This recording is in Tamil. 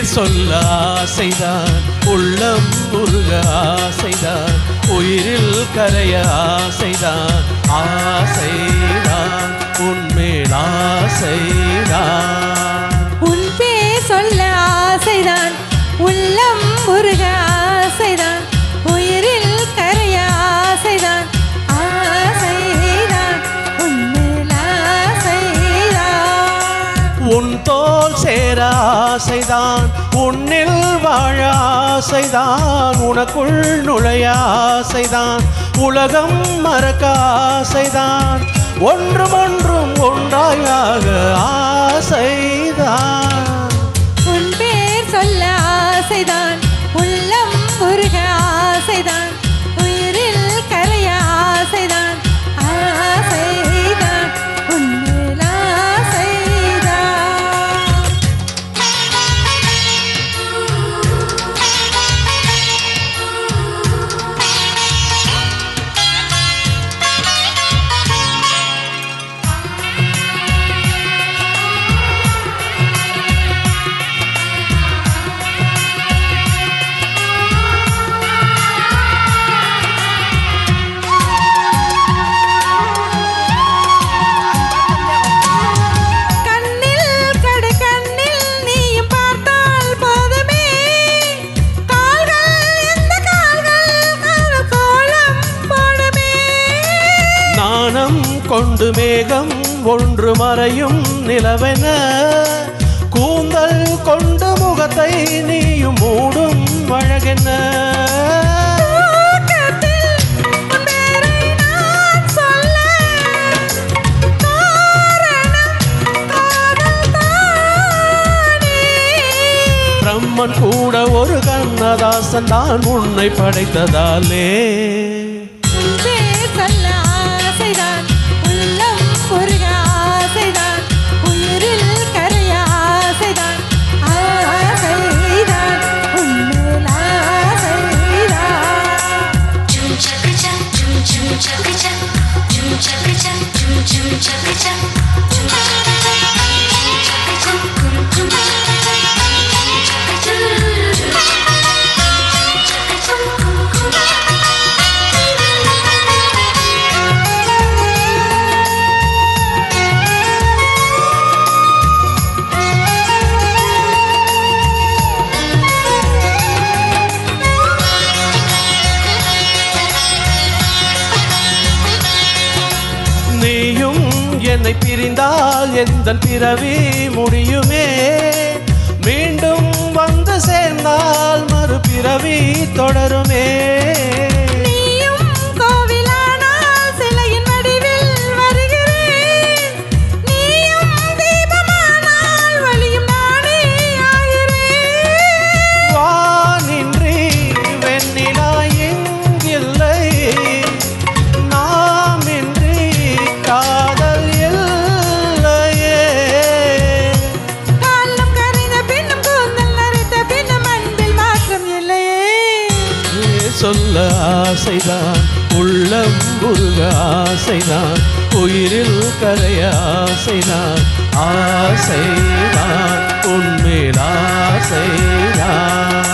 பேர் சொல்ல ஆசைதான் உள்ளம் உருக ஆசைதான் உயிரில் கரைய ஆசைதான் ஆசைதான் உன்மேல் ஆசைதான். சேர ஆசைதான் உன்னில் வாழ ஆசைதான். உனக்குள் நுழைய ஆசைதான். உலகம் மறக்க ஆசைதான். ஒன்றும் ஒன்றும் ஒன்றாயாக ஆசை கொண்டு மேகம் ஒன்று மறையும் நிலவென. கூந்தல் கொண்டு முகத்தை நீயும் மூடும் அழகென்ன பிரம்மன் கூட ஒரு கண்ணதாசன் தான் உன்னை படைத்ததாலே. உன்னை பிரிந்தால் எந்த பிறவி முடியுமே. மீண்டும் வந்து சேர்ந்தால் மறுபிறவி தொடருமே. சொல்ல ஆசைதான் உள்ளம் உருக ஆசைதான் உயிரில் கரைய ஆசைதான். ஆசைதான் உண்மையில் ஆசைதான்.